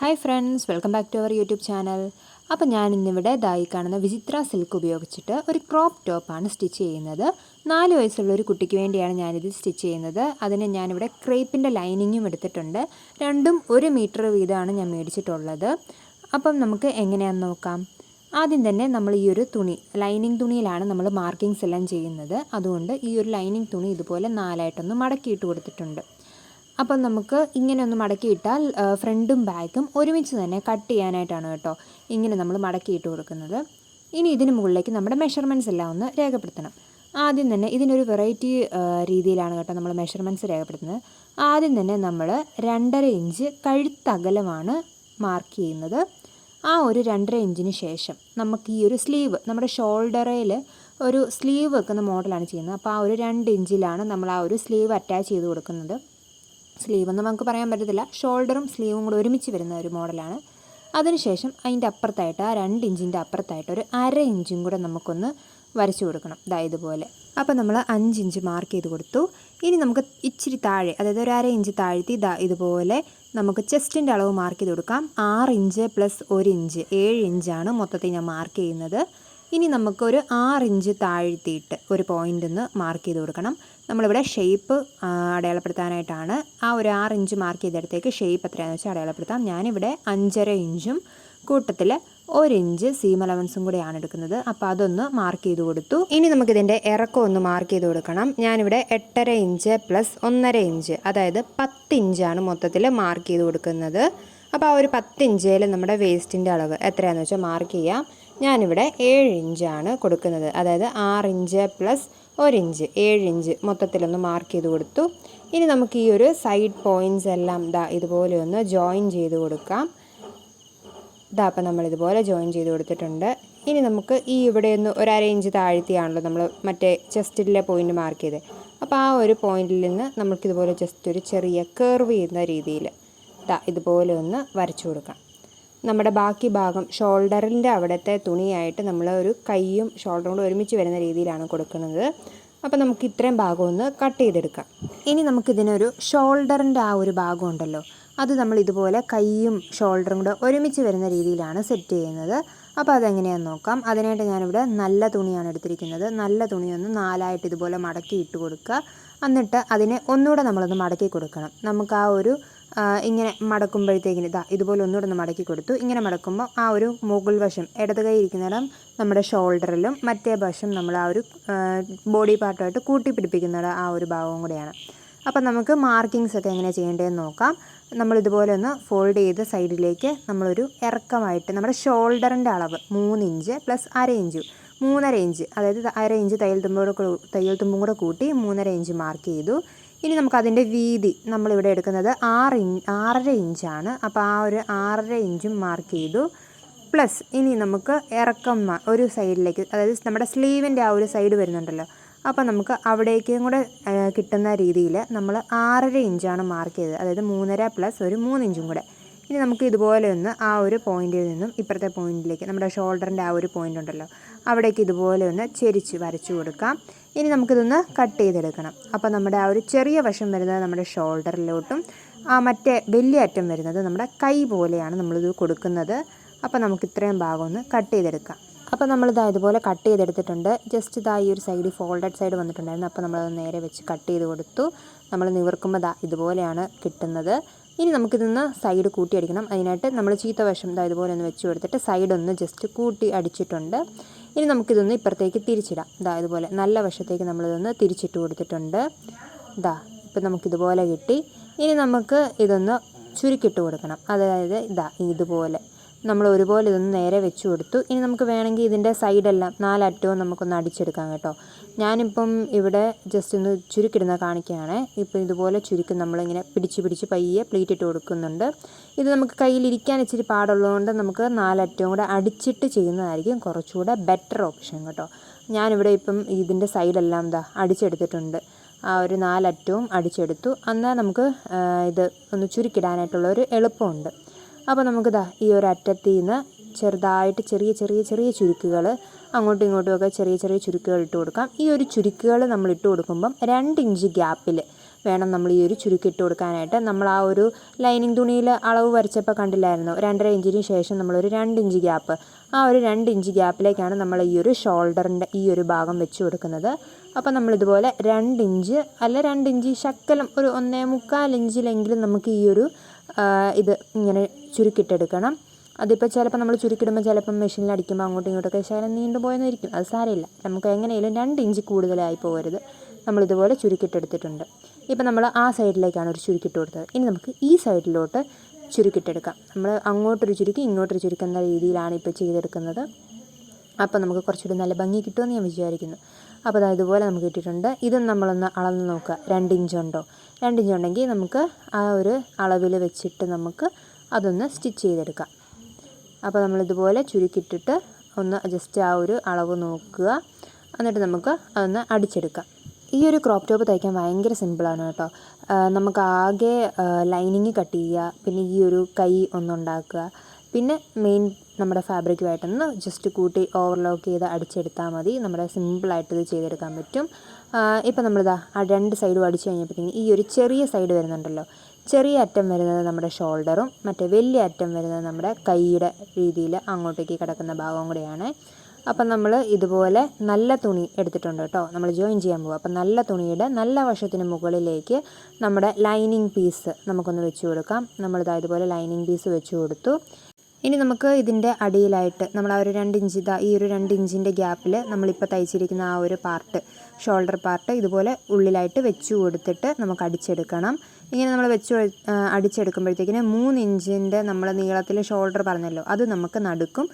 Hi friends welcome back to our YouTube channel അപ്പോൾ ഞാൻ ഇന്നിവിടെ ദായി കാണുന്ന വിചിത്ര സിൽക്ക് ഉപയോഗിച്ചിട്ട് ഒരു ക്രോപ്പ് ടോപ്പാണ് സ്റ്റിച്ച് ചെയ്യുന്നത്. നാല് വയസ്സുള്ള ഒരു കുട്ടിക്ക് വേണ്ടിയാണ് ഞാനിത് സ്റ്റിച്ച് ചെയ്യുന്നത്. അതിന് ഞാനിവിടെ ക്രേപ്പിന്റെ ലൈനിങ്ങും എടുത്തിട്ടുണ്ട്. രണ്ടും ഒരു മീറ്റർ വീതമാണ് ഞാൻ മേടിച്ചിട്ടുള്ളത്. അപ്പം നമുക്ക് എങ്ങനെയാണെന്ന് നോക്കാം. ആദ്യം തന്നെ നമ്മൾ ഈ ഒരു തുണി ലൈനിങ് തുണിയിലാണ് നമ്മൾ മാർക്കിങ്സ് എല്ലാം ചെയ്യുന്നത്. അതുകൊണ്ട് ഈ ഒരു ലൈനിങ് തുണി ഇതുപോലെ നാലായിട്ടൊന്ന് മടക്കിയിട്ട് കൊടുത്തിട്ടുണ്ട്. അപ്പം നമുക്ക് ഇങ്ങനെ ഒന്ന് മടക്കിയിട്ടാൽ ഫ്രണ്ടും ബാക്കും ഒരുമിച്ച് തന്നെ കട്ട് ചെയ്യാനായിട്ടാണ് കേട്ടോ ഇങ്ങനെ നമ്മൾ മടക്കിയിട്ട് കൊടുക്കുന്നത്. ഇനി ഇതിന് മുകളിലേക്ക് നമ്മുടെ മെഷർമെന്റ്സ് എല്ലാം ഒന്ന് രേഖപ്പെടുത്തണം. ആദ്യം തന്നെ ഇതിനൊരു വെറൈറ്റി രീതിയിലാണ് കേട്ടോ നമ്മൾ മെഷർമെന്റ്സ് രേഖപ്പെടുത്തുന്നത്. ആദ്യം തന്നെ നമ്മൾ രണ്ടര ഇഞ്ച് കഴുത്തകലമാണ് മാർക്ക് ചെയ്യുന്നത്. ആ ഒരു രണ്ടര ഇഞ്ചിന് ശേഷം നമുക്ക് ഈ ഒരു സ്ലീവ് നമ്മുടെ ഷോൾഡറിൽ ഒരു സ്ലീവ് വെക്കുന്ന മോഡലാണ് ചെയ്യുന്നത്. അപ്പോൾ ആ ഒരു രണ്ട് ഇഞ്ചിലാണ് നമ്മൾ ആ ഒരു സ്ലീവ് അറ്റാച്ച് ചെയ്ത് കൊടുക്കുന്നത്. സ്ലീവ് എന്ന് നമുക്ക് പറയാൻ പറ്റത്തില്ല. ഷോൾഡറും സ്ലീവും കൂടെ ഒരുമിച്ച് വരുന്ന ഒരു മോഡലാണ്. അതിനുശേഷം അതിന്റെ അപ്പുറത്തായിട്ട് ആ രണ്ട് ഇഞ്ചിന്റെ അപ്പുറത്തായിട്ട് ഒരു അര ഇഞ്ചും കൂടെ നമുക്കൊന്ന് വരച്ചു കൊടുക്കണം. ദാ ഇതുപോലെ. അപ്പോൾ നമ്മൾ അഞ്ച് ഇഞ്ച് മാർക്ക് ചെയ്ത് കൊടുത്തു. ഇനി നമുക്ക് ഇച്ചിരി താഴെ അതായത് ഒരു അര ഇഞ്ച് താഴ്ത്തി ദാ ഇതുപോലെ നമുക്ക് ചെസ്റ്റിന്റെ അളവ് മാർക്ക് ചെയ്ത് കൊടുക്കാം. ആറ് ഇഞ്ച് പ്ലസ് ഒരു ഇഞ്ച് ഏഴ് ഇഞ്ചാണ് മൊത്തത്തിൽ ഞാൻ മാർക്ക് ചെയ്യുന്നത്. ഇനി നമുക്കൊരു ആറ് ഇഞ്ച് താഴ്ത്തിയിട്ട് ഒരു പോയിന്റ് ഒന്ന് മാർക്ക് ചെയ്ത് കൊടുക്കണം. നമ്മളിവിടെ ഷേപ്പ് അടയാളപ്പെടുത്താനായിട്ടാണ് ആ ഒരു ആറ് ഇഞ്ച് മാർക്ക് ചെയ്തിടത്തേക്ക് ഷേപ്പ് എത്രയാണെന്ന് വെച്ചാൽ അടയാളപ്പെടുത്താം. ഞാനിവിടെ അഞ്ചര ഇഞ്ചും കൂട്ടത്തിൽ ഒരു ഇഞ്ച് സീം അലവൻസും കൂടെയാണ് എടുക്കുന്നത്. അപ്പോൾ അതൊന്ന് മാർക്ക് ചെയ്ത് കൊടുത്തു. ഇനി നമുക്കിതിന്റെ ഇറക്കം ഒന്ന് മാർക്ക് ചെയ്ത് കൊടുക്കണം. ഞാനിവിടെ എട്ടര ഇഞ്ച് പ്ലസ് ഒന്നര ഇഞ്ച് അതായത് പത്ത് ഇഞ്ചാണ് മൊത്തത്തിൽ മാർക്ക് ചെയ്ത് കൊടുക്കുന്നത്. അപ്പോൾ ആ ഒരു പത്ത് ഇഞ്ചിൽ നമ്മുടെ വേസ്റ്റിന്റെ അളവ് എത്രയാണെന്ന് വെച്ചാൽ മാർക്ക് ചെയ്യാം. ഞാനിവിടെ ഏഴ് ഇഞ്ചാണ് കൊടുക്കുന്നത്. അതായത് ആറ് ഇഞ്ച് പ്ലസ് ഒരു ഇഞ്ച്. ഏഴ് ഇഞ്ച് മൊത്തത്തിലൊന്ന് മാർക്ക് ചെയ്ത് കൊടുത്തു. ഇനി നമുക്ക് ഈ ഒരു സൈഡ് പോയിന്റ്സ് എല്ലാം ദാ ഇതുപോലെ ഒന്ന് ജോയിൻ ചെയ്ത് കൊടുക്കാം. ഇതാ അപ്പം നമ്മൾ ഇതുപോലെ ജോയിൻ ചെയ്ത് കൊടുത്തിട്ടുണ്ട്. ഇനി നമുക്ക് ഈ ഇവിടെ ഒന്ന് ഒരു അര ഇഞ്ച് താഴ്ത്തിയാണല്ലോ നമ്മൾ മറ്റേ ചെസ്റ്റിലെ പോയിന്റ് മാർക്ക് ചെയ്തത് അപ്പോൾ ആ ഒരു പോയിന്റിൽ നിന്ന് നമുക്കിതുപോലെ ജസ്റ്റ് ഒരു ചെറിയ കർവ് ചെയ്യുന്ന രീതിയിൽ ഇതാ ഇതുപോലെ ഒന്ന് വരച്ചു കൊടുക്കാം. നമ്മുടെ ബാക്കി ഭാഗം ഷോൾഡറിന്റെ അവിടുത്തെ തുണിയായിട്ട് നമ്മൾ ഒരു കൈയും ഷോൾഡറും കൂടെ ഒരുമിച്ച് വരുന്ന രീതിയിലാണ് കൊടുക്കുന്നത്. അപ്പോൾ നമുക്ക് ഇത്രയും ഭാഗം ഒന്ന് കട്ട് ചെയ്തെടുക്കാം. ഇനി നമുക്കിതിനൊരു ഷോൾഡറിന്റെ ആ ഒരു ഭാഗം ഉണ്ടല്ലോ അത് നമ്മൾ ഇതുപോലെ കൈയും ഷോൾഡറും കൂടെ ഒരുമിച്ച് വരുന്ന രീതിയിലാണ് സെറ്റ് ചെയ്യുന്നത്. അപ്പോൾ അതെങ്ങനെയാണെന്ന് നോക്കാം. അതിനായിട്ട് ഞാനിവിടെ നല്ല തുണിയാണ് എടുത്തിരിക്കുന്നത്. നല്ല തുണിയൊന്ന് നാലായിട്ട് ഇതുപോലെ മടക്കി ഇട്ട് കൊടുക്കുക. എന്നിട്ട് അതിനെ ഒന്നുകൂടെ നമ്മളൊന്ന് മടക്കി കൊടുക്കണം. നമുക്ക് ആ ഒരു ഇങ്ങനെ മടക്കുമ്പോഴത്തേക്കിന് ഇതാ ഇതുപോലെ ഒന്നുകൂടെ ഒന്ന് മടക്കി കൊടുത്തു. ഇങ്ങനെ മടക്കുമ്പോൾ ആ ഒരു മുകൾ വശം ഇടത് കൈ ഇരിക്കുന്നിടം നമ്മുടെ ഷോൾഡറിലും മറ്റേ വശം നമ്മൾ ആ ഒരു ബോഡി പാർട്ടുമായിട്ട് കൂട്ടി പിടിപ്പിക്കുന്ന ആ ഒരു ഭാഗവും കൂടെയാണ്. അപ്പം നമുക്ക് മാർക്കിങ്സ് ഒക്കെ എങ്ങനെ ചെയ്യേണ്ടതെന്ന് നോക്കാം. നമ്മൾ ഇതുപോലെ ഒന്ന് ഫോൾഡ് ചെയ്ത് സൈഡിലേക്ക് നമ്മളൊരു ഇറക്കമായിട്ട് നമ്മുടെ ഷോൾഡറിന്റെ അളവ് മൂന്ന് ഇഞ്ച് പ്ലസ് അര ഇഞ്ച് മൂന്നര ഇഞ്ച് അതായത് അര ഇഞ്ച് തയ്യൽ തുമ്പോടെ തയ്യൽ തുമ്പും കൂടെ കൂട്ടി മൂന്നര ഇഞ്ച് മാർക്ക് ചെയ്തു. ഇനി നമുക്കതിന്റെ വീതി നമ്മളിവിടെ എടുക്കുന്നത് ആറ് ഇഞ്ച് ആറര ഇഞ്ചാണ്. അപ്പോൾ ആ ഒരു ആറര ഇഞ്ചും മാർക്ക് ചെയ്തു. പ്ലസ് ഇനി നമുക്ക് ഇറക്കം ഒരു സൈഡിലേക്ക് അതായത് നമ്മുടെ സ്ലീവിന്റെ ആ ഒരു സൈഡ് വരുന്നുണ്ടല്ലോ. അപ്പോൾ നമുക്ക് അവിടേക്കും കൂടെ കിട്ടുന്ന രീതിയിൽ നമ്മൾ ആറര ഇഞ്ചാണ് മാർക്ക് ചെയ്തത്. അതായത് മൂന്നര പ്ലസ് ഒരു മൂന്നിഞ്ചും കൂടെ. ഇനി നമുക്ക് ഇതുപോലെ ഒന്ന് ആ ഒരു പോയിന്റിൽ നിന്നും ഇപ്പുറത്തെ പോയിന്റിലേക്ക് നമ്മുടെ ഷോൾഡറിന്റെ ആ ഒരു പോയിന്റ് ഉണ്ടല്ലോ അവിടേക്ക് ഇതുപോലെ ഒന്ന് ചെരിച്ച് വരച്ചു കൊടുക്കാം. ഇനി നമുക്കിതൊന്ന് കട്ട് ചെയ്തെടുക്കണം. അപ്പോൾ നമ്മുടെ ആ ഒരു ചെറിയ വശം വരുന്നത് നമ്മുടെ ഷോൾഡറിലോട്ടും ആ മറ്റേ വലിയ അറ്റം വരുന്നത് നമ്മുടെ കൈ പോലെയാണ് നമ്മളിത് കൊടുക്കുന്നത്. അപ്പോൾ നമുക്ക് ഇത്രയും ഭാഗം ഒന്ന് കട്ട് ചെയ്തെടുക്കാം. അപ്പോൾ നമ്മളിതാ ഇതുപോലെ കട്ട് ചെയ്തെടുത്തിട്ടുണ്ട്. ജസ്റ്റ് ഇതാ ഈ ഒരു സൈഡ് ഫോൾഡഡ് സൈഡ് വന്നിട്ടുണ്ടായിരുന്നു. അപ്പോൾ നമ്മളത് നേരെ വെച്ച് കട്ട് ചെയ്ത് കൊടുത്തു. നമ്മൾ നിവർക്കുമ്പോൾ ഇതാ ഇതുപോലെയാണ് കിട്ടുന്നത്. ഇനി നമുക്കിതൊന്ന് സൈഡ് കൂട്ടി അടിക്കണം. അതിനായിട്ട് നമ്മൾ ചീത്ത വശം ഇതാ ഇതുപോലെ ഒന്ന് വെച്ച് കൊടുത്തിട്ട് സൈഡ് ഒന്ന് ജസ്റ്റ് കൂട്ടി അടിച്ചിട്ടുണ്ട്. ഇനി നമുക്കിതൊന്ന് ഇപ്പുറത്തേക്ക് തിരിച്ചിടാം. ഇതാ ഇതുപോലെ നല്ല വശത്തേക്ക് നമ്മളിതൊന്ന് തിരിച്ചിട്ട് കൊടുത്തിട്ടുണ്ട്. ഇതാ ഇപ്പം നമുക്കിതുപോലെ കിട്ടി. ഇനി നമുക്ക് ഇതൊന്ന് ചുരുക്കിട്ട് കൊടുക്കണം. അതായത് ഇതാ ഇതുപോലെ നമ്മൾ ഒരുപോലെ ഇതൊന്ന് നേരെ വെച്ച് കൊടുത്തു ഇനി നമുക്ക് വേണമെങ്കിൽ ഇതിന്റെ സൈഡെല്ലാം നാലറ്റവും നമുക്കൊന്ന് അടിച്ചെടുക്കാം കേട്ടോ. ഞാനിപ്പം ഇവിടെ ജസ്റ്റ് ഒന്ന് ചുരുക്കിടുന്ന കാണിക്കുകയാണ്. ഇപ്പം ഇതുപോലെ ചുരുക്കം നമ്മളിങ്ങനെ പിടിച്ച് പിടിച്ച് പയ്യെ പ്ലീറ്റ് ഇട്ട് കൊടുക്കുന്നുണ്ട്. ഇത് നമുക്ക് കയ്യിലിരിക്കാൻ ഇച്ചിരി പാടുള്ളതുകൊണ്ട് നമുക്ക് നാലറ്റവും കൂടെ അടിച്ചിട്ട് ചെയ്യുന്നതായിരിക്കും കുറച്ചുകൂടെ ബെറ്റർ ഓപ്ഷൻ കേട്ടോ. ഞാനിവിടെ ഇപ്പം ഇതിന്റെ സൈഡെല്ലാം എന്താ അടിച്ചെടുത്തിട്ടുണ്ട്. ആ ഒരു നാലറ്റവും അടിച്ചെടുത്തു. എന്നാൽ നമുക്ക് ഇത് ഒന്ന് ചുരുക്കിടാനായിട്ടുള്ള ഒരു എളുപ്പമുണ്ട്. അപ്പോൾ നമുക്കിതാ ഈ ഒരു അറ്റത്തിൽ നിന്ന് ചെറുതായിട്ട് ചെറിയ ചെറിയ ചെറിയ ചുരുക്കുകൾ അങ്ങോട്ടും ഇങ്ങോട്ടുമൊക്കെ ചെറിയ ചെറിയ ചുരുക്കുകൾ ഇട്ട് കൊടുക്കാം. ഈ ഒരു ചുരുക്കുകൾ നമ്മൾ ഇട്ട് കൊടുക്കുമ്പം രണ്ട് ഇഞ്ച് ഗ്യാപ്പിൽ വേണം നമ്മൾ ഈ ഒരു ചുരുക്കിട്ട് കൊടുക്കാനായിട്ട്. നമ്മൾ ആ ഒരു ലൈനിങ് തുണിയിൽ അളവ് വരച്ചപ്പോൾ കണ്ടില്ലായിരുന്നു? രണ്ടര ഇഞ്ചിന് ശേഷം നമ്മളൊരു രണ്ട് ഇഞ്ച് ഗ്യാപ്പ്. ആ ഒരു രണ്ട് ഇഞ്ച് ഗ്യാപ്പിലേക്കാണ് നമ്മൾ ഈ ഒരു ഷോൾഡറിന്റെ ഈ ഒരു ഭാഗം വെച്ച് കൊടുക്കുന്നത്. അപ്പോൾ നമ്മളിതുപോലെ രണ്ട് ഇഞ്ച് അല്ല രണ്ട് ഇഞ്ച് ശക്കലം ഒരു ഒന്നേ മുക്കാൽ ഇഞ്ചിലെങ്കിലും നമുക്ക് ഈ ഒരു ഇത് ഇങ്ങനെ ചുരുക്കിട്ടെടുക്കണം. അതിപ്പോൾ ചിലപ്പോൾ നമ്മൾ ചുരുക്കിടുമ്പോൾ ചിലപ്പം മെഷീനിൽ അടിക്കുമ്പോൾ അങ്ങോട്ടും ഇങ്ങോട്ടൊക്കെ ശകലം നീണ്ടു പോയെന്നിരിക്കും. അത് സാരമില്ല. നമുക്ക് എങ്ങനെയും രണ്ട് ഇഞ്ച് കൂടുതലായി പോകരുത്. നമ്മളിതുപോലെ ചുരുക്കിട്ടെടുത്തിട്ടുണ്ട്. ഇപ്പം നമ്മൾ ആ സൈഡിലേക്കാണ് ഒരു ചുരുക്കിട്ട് കൊടുത്തത്. ഇനി നമുക്ക് ഈ സൈഡിലോട്ട് ചുരുക്കിട്ടെടുക്കാം. നമ്മൾ അങ്ങോട്ടൊരു ചുരുക്കി ഇങ്ങോട്ടൊരു ചുരുക്കുന്ന രീതിയിലാണ് ഇപ്പോൾ ചെയ്തെടുക്കുന്നത്. അപ്പോൾ നമുക്ക് കുറച്ചുകൂടി നല്ല ഭംഗി കിട്ടുമെന്ന് ഞാൻ വിചാരിക്കുന്നു. അപ്പോൾ അതായത് ഇതുപോലെ നമുക്ക് കിട്ടിയിട്ടുണ്ട്. ഇതും നമ്മളൊന്ന് അളന്ന് നോക്കുക. രണ്ട് ഇഞ്ചുണ്ടോ രണ്ട് ഇഞ്ച് ഉണ്ടെങ്കിൽ നമുക്ക് ആ ഒരു അളവിൽ വെച്ചിട്ട് നമുക്ക് അതൊന്ന് സ്റ്റിച്ച് ചെയ്തെടുക്കാം. അപ്പോൾ നമ്മളിതുപോലെ ചുരുക്കിയിട്ടിട്ട് ഒന്ന് ജസ്റ്റ് ആ ഒരു അളവ് നോക്കുക. എന്നിട്ട് നമുക്ക് അതൊന്ന് അടിച്ചെടുക്കാം. ഈ ഒരു ക്രോപ്പ് ടോപ്പ് തയ്ക്കാൻ ഭയങ്കര സിമ്പിളാണ് കേട്ടോ. നമുക്ക് ആകെ ലൈനിങ് കട്ട് ചെയ്യുക. പിന്നെ ഈ ഒരു കൈ ഒന്നുണ്ടാക്കുക പിന്നെ മെയിൻ നമ്മുടെ ഫാബ്രിക്കുമായിട്ടൊന്ന് ജസ്റ്റ് കൂട്ടി ഓവർലോക്ക് ചെയ്ത് അടിച്ചെടുത്താൽ മതി. നമ്മുടെ സിമ്പിളായിട്ട് ഇത് ചെയ്തെടുക്കാൻ പറ്റും. ഇപ്പം നമ്മളിതാ ആ രണ്ട് സൈഡും അടിച്ചു കഴിഞ്ഞപ്പോഴത്തേക്കും ഈ ഒരു ചെറിയ സൈഡ് വരുന്നുണ്ടല്ലോ. ചെറിയ അറ്റം വരുന്നത് നമ്മുടെ ഷോൾഡറും മറ്റേ വലിയ അറ്റം വരുന്നത് നമ്മുടെ കൈയുടെ രീതിയിൽ അങ്ങോട്ടേക്ക് കിടക്കുന്ന ഭാഗവും കൂടെയാണ്. അപ്പം നമ്മൾ ഇതുപോലെ നല്ല തുണി എടുത്തിട്ടുണ്ട് കേട്ടോ. നമ്മൾ ജോയിൻ ചെയ്യാൻ പോകും അപ്പം നല്ല തുണിയുടെ നല്ല വശത്തിന് മുകളിലേക്ക് നമ്മുടെ ലൈനിങ് പീസ് നമുക്കൊന്ന് വെച്ച് കൊടുക്കാം. നമ്മളിതാ ഇതുപോലെ ലൈനിങ് പീസ് വെച്ച് കൊടുത്തു. ഇനി നമുക്ക് ഇതിന്റെ അടിയിലായിട്ട് നമ്മൾ ആ ഒരു രണ്ട് ഇഞ്ച് ഇതാ ഈ ഒരു രണ്ട് ഇഞ്ചിന്റെ ഗ്യാപ്പിൽ നമ്മളിപ്പോൾ തയ്ച്ചിരിക്കുന്ന ആ ഒരു പാർട്ട് ഷോൾഡർ പാർട്ട് ഇതുപോലെ ഉള്ളിലായിട്ട് വെച്ചു കൊടുത്തിട്ട് നമുക്ക് അടിച്ചെടുക്കണം. ഇങ്ങനെ നമ്മൾ വെച്ച് അടിച്ചെടുക്കുമ്പോഴത്തേക്കിന് മൂന്ന് ഇഞ്ചിന്റെ നമ്മൾ നീളത്തിൽ ഷോൾഡർ പറഞ്ഞല്ലോ അത് നമുക്ക് നടുക്കും.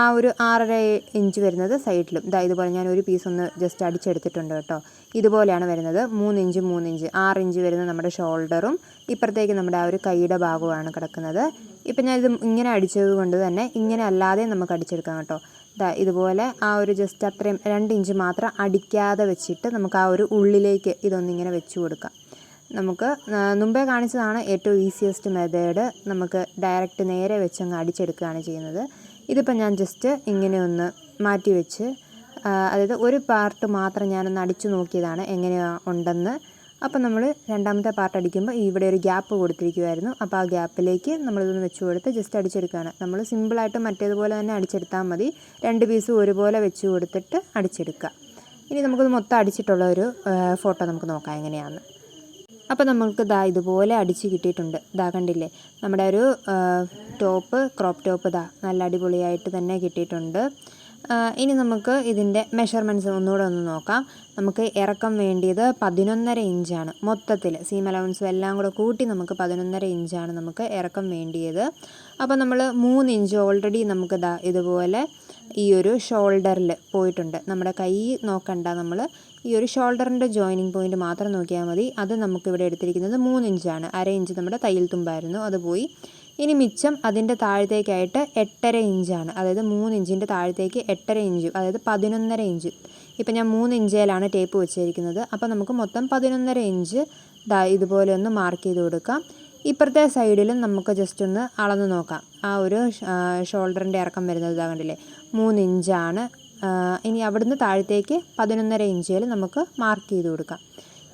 ആ ഒരു ആറര ഇഞ്ച് വരുന്നത് സൈഡിലും. ഇതാ ഇതുപോലെ ഞാൻ ഒരു പീസ് ഒന്ന് ജസ്റ്റ് അടിച്ചെടുത്തിട്ടുണ്ട് കേട്ടോ. ഇതുപോലെയാണ് വരുന്നത്. മൂന്ന് ഇഞ്ച് മൂന്ന് ഇഞ്ച് ആറ് ഇഞ്ച് വരുന്നത് നമ്മുടെ ഷോൾഡറും ഇപ്പുറത്തേക്ക് നമ്മുടെ ആ ഒരു കൈയുടെ ഭാഗവുമാണ് കിടക്കുന്നത്. ഇപ്പം ഞാൻ ഇങ്ങനെ അടിച്ചത് കൊണ്ട് തന്നെ ഇങ്ങനെ അല്ലാതെ നമുക്ക് അടിച്ചെടുക്കാം കേട്ടോ. ദാ ഇതുപോലെ ആ ഒരു ജസ്റ്റ് അത്രയും രണ്ട് ഇഞ്ച് മാത്രം അടിക്കാതെ വെച്ചിട്ട് നമുക്ക് ആ ഒരു ഉള്ളിലേക്ക് ഇതൊന്നിങ്ങനെ വെച്ച് കൊടുക്കാം. നമുക്ക് മുമ്പേ കാണിച്ചതാണ് ഏറ്റവും ഈസിയസ്റ്റ് മെത്തേഡ് നമുക്ക് ഡയറക്റ്റ് നേരെ വെച്ചങ്ങ് അടിച്ചെടുക്കുകയാണ് ചെയ്യുന്നത്. ഇതിപ്പോൾ ഞാൻ ജസ്റ്റ് ഇങ്ങനെ ഒന്ന് മാറ്റി വെച്ച് അതായത് ഒരു പാർട്ട് മാത്രം ഞാനൊന്ന് അടിച്ചു നോക്കിയതാണ് എങ്ങനെയാ ഉണ്ടെന്ന്. അപ്പോൾ നമ്മൾ രണ്ടാമത്തെ പാർട്ട് അടിക്കുമ്പോൾ ഇവിടെ ഒരു ഗ്യാപ്പ് കൊടുത്തിരിക്കുമായിരുന്നു അപ്പോൾ ആ ഗ്യാപ്പിലേക്ക് നമ്മളിതൊന്ന് വെച്ച് കൊടുത്ത് ജസ്റ്റ് അടിച്ചെടുക്കുകയാണ്. നമ്മൾ സിമ്പിളായിട്ട് മറ്റേതുപോലെ തന്നെ അടിച്ചെടുത്താൽ മതി. രണ്ട് പീസ് ഒരുപോലെ വെച്ച് കൊടുത്തിട്ട് അടിച്ചെടുക്കുക ഇനി നമുക്കത് മൊത്തം അടിച്ചിട്ടുള്ള ഒരു ഫോട്ടോ നമുക്ക് നോക്കാം എങ്ങനെയാണെന്ന് അപ്പോൾ നമുക്ക് ദാ ഇതുപോലെ അടിച്ച് കിട്ടിയിട്ടുണ്ട്. ദാ കണ്ടില്ലേ? നമ്മുടെ ഒരു ടോപ്പ് ക്രോപ്പ് ടോപ്പ് ദാ നല്ല അടിപൊളിയായിട്ട് തന്നെ കിട്ടിയിട്ടുണ്ട്. ഇനി നമുക്ക് ഇതിന്റെ മെഷർമെന്റ്സ് ഒന്നുകൂടെ ഒന്ന് നോക്കാം. നമുക്ക് ഇറക്കം വേണ്ടിയത് പതിനൊന്നര ഇഞ്ചാണ്. മൊത്തത്തിൽ സീം അലവൻസും എല്ലാം കൂടെ കൂട്ടി നമുക്ക് പതിനൊന്നര ഇഞ്ചാണ് നമുക്ക് ഇറക്കം വേണ്ടിയത്. അപ്പോൾ നമ്മൾ മൂന്ന് ഇഞ്ച് ഓൾറെഡി നമുക്ക് ദാ ഇതുപോലെ ഈ ഒരു ഷോൾഡറിൽ പോയിട്ടുണ്ട്. നമ്മുടെ കൈ നോക്കണ്ട നമ്മൾ ഈ ഒരു ഷോൾഡറിന്റെ ജോയിനിങ് പോയിന്റ് മാത്രം നോക്കിയാൽ മതി. അത് നമുക്കിവിടെ എടുത്തിരിക്കുന്നത് മൂന്ന് ഇഞ്ചാണ്. അര ഇഞ്ച് നമ്മുടെ തയ്യൽ തുമ്പായിരുന്നു. അത് പോയി. ഇനി മിച്ചം അതിന്റെ താഴത്തേക്കായിട്ട് എട്ടര ഇഞ്ചാണ്. അതായത് മൂന്ന് ഇഞ്ചിന്റെ താഴത്തേക്ക് എട്ടര ഇഞ്ച് അതായത് പതിനൊന്നര ഇഞ്ച്. ഇപ്പം ഞാൻ മൂന്ന് ഇഞ്ചിലാണ് ടേപ്പ് വെച്ചിരിക്കുന്നത്. അപ്പോൾ നമുക്ക് മൊത്തം പതിനൊന്നര ഇഞ്ച് ദാ ഇതുപോലെ ഒന്ന് മാർക്ക് ചെയ്ത് കൊടുക്കാം. ഇപ്പുറത്തെ സൈഡിലും നമുക്ക് ജസ്റ്റ് ഒന്ന് അളന്ന് നോക്കാം. ആ ഒരു ഷോൾഡറിന്റെ ഇറക്കം വരുന്നത് ഇതാ കണ്ടില്ലേ? മൂന്ന് ഇഞ്ചാണ്. ഇനി അവിടുന്ന് താഴത്തേക്ക് പതിനൊന്നര ഇഞ്ചിൽ നമുക്ക് മാർക്ക് ചെയ്ത് കൊടുക്കാം.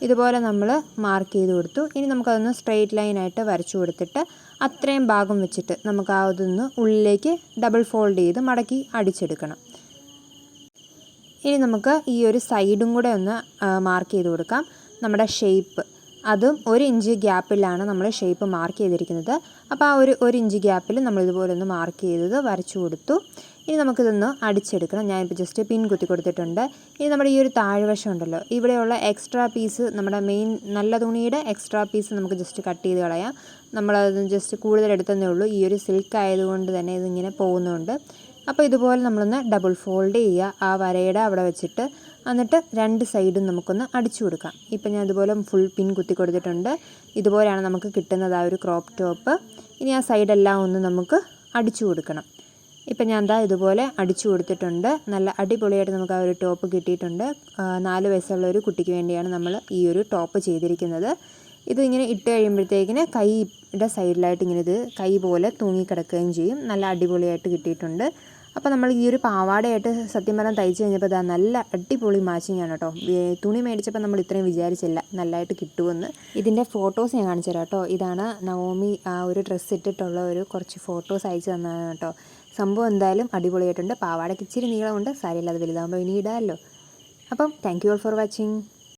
ഇതുപോലെ നമ്മൾ മാർക്ക് ചെയ്ത് കൊടുത്തു. ഇനി നമുക്കതൊന്ന് സ്ട്രെയിറ്റ് ലൈനായിട്ട് വരച്ചു കൊടുത്തിട്ട് അത്രയും ഭാഗം വെച്ചിട്ട് നമുക്ക് ആ അതൊന്ന് ഉള്ളിലേക്ക് ഡബിൾ ഫോൾഡ് ചെയ്ത് മടക്കി അടിച്ചെടുക്കണം. ഇനി നമുക്ക് ഈ ഒരു സൈഡും കൂടെ ഒന്ന് മാർക്ക് ചെയ്ത് കൊടുക്കാം. നമ്മുടെ ഷേപ്പ് അതും ഒരു ഇഞ്ച് ഗ്യാപ്പിലാണ് നമ്മൾ ഷേപ്പ് മാർക്ക് ചെയ്തിരിക്കുന്നത്. അപ്പോൾ ആ ഒരു ഒരു ഇഞ്ച് ഗ്യാപ്പിൽ നമ്മൾ ഇതുപോലെ ഒന്ന് മാർക്ക് ചെയ്തത് വരച്ചു കൊടുത്തു. ഇനി നമുക്കിതൊന്ന് അടിച്ചെടുക്കണം. ഞാനിപ്പോൾ ജസ്റ്റ് പിൻ കുത്തി കൊടുത്തിട്ടുണ്ട്. ഇനി നമ്മുടെ ഈ ഒരു താഴ്വശം ഉണ്ടല്ലോ. ഇവിടെയുള്ള എക്സ്ട്രാ പീസ് നമ്മുടെ മെയിൻ നല്ല തുണിയുടെ എക്സ്ട്രാ പീസ് നമുക്ക് ജസ്റ്റ് കട്ട് ചെയ്ത് കളയാം. നമ്മളത് ജസ്റ്റ് കൂടുതൽ എടുത്തതേ ഉള്ളൂ. ഈ ഒരു സിൽക്ക് ആയതുകൊണ്ട് തന്നെ ഇതിങ്ങനെ പോകുന്നുണ്ട്. അപ്പോൾ ഇതുപോലെ നമ്മളൊന്ന് ഡബിൾ ഫോൾഡ് ചെയ്യുക. ആ വരയുടെ അവിടെ വെച്ചിട്ട് എന്നിട്ട് രണ്ട് സൈഡും നമുക്കൊന്ന് അടിച്ചു കൊടുക്കാം. ഇപ്പം ഞാൻ ഇതുപോലെ ഫുൾ പിൻ കുത്തി കൊടുത്തിട്ടുണ്ട്. ഇതുപോലെയാണ് നമുക്ക് കിട്ടുന്നത് ആ ഒരു ക്രോപ്പ് ടോപ്പ് ഇനി ആ സൈഡെല്ലാം ഒന്ന് നമുക്ക് അടിച്ചു കൊടുക്കണം. ഇപ്പം ഞാൻ എന്താ ഇതുപോലെ അടിച്ചു കൊടുത്തിട്ടുണ്ട്. നല്ല അടിപൊളിയായിട്ട് നമുക്ക് ആ ഒരു ടോപ്പ് കിട്ടിയിട്ടുണ്ട്. നാല് വയസ്സുള്ള ഒരു കുട്ടിക്ക് വേണ്ടിയാണ് നമ്മൾ ഈ ഒരു ടോപ്പ് ചെയ്തിരിക്കുന്നത്. ഇത് ഇങ്ങനെ ഇട്ട് കഴിയുമ്പോഴത്തേക്കിന് കൈയുടെ സൈഡിലായിട്ട് ഇങ്ങനെ ഇത് കൈ പോലെ തൂങ്ങിക്കിടക്കുകയും ചെയ്യും. നല്ല അടിപൊളിയായിട്ട് കിട്ടിയിട്ടുണ്ട്. അപ്പോൾ നമ്മൾ ഈ ഒരു പാവാടയായിട്ട് സത്യം പറഞ്ഞാൽ തയ്ച്ചു കഴിഞ്ഞപ്പോൾ ഇതാ നല്ല അടിപൊളി മാച്ചിങ് ആണ് കേട്ടോ. തുണി മേടിച്ചപ്പോൾ നമ്മൾ ഇത്രയും വിചാരിച്ചില്ല നല്ലതായിട്ട് കിട്ടുമെന്ന്. ഇതിന്റെ ഫോട്ടോസ് ഞാൻ കാണിച്ചു തരാം കേട്ടോ. ഇതാണ് നവോമി ആ ഒരു ഡ്രസ്സ് ഇട്ടിട്ടുള്ള ഒരു കുറച്ച് ഫോട്ടോസ് അയച്ചു തന്നതാണ് കേട്ടോ. സംഭവം എന്തായാലും അടിപൊളിയായിട്ടുണ്ട്. പാവാടയ്ക്ക് ഇച്ചിരി നീളമുണ്ട്. സാരിയല്ലാതെ വലുതാകുമ്പോൾ ഇനി ഇടാമല്ലോ അപ്പം thank you all for watching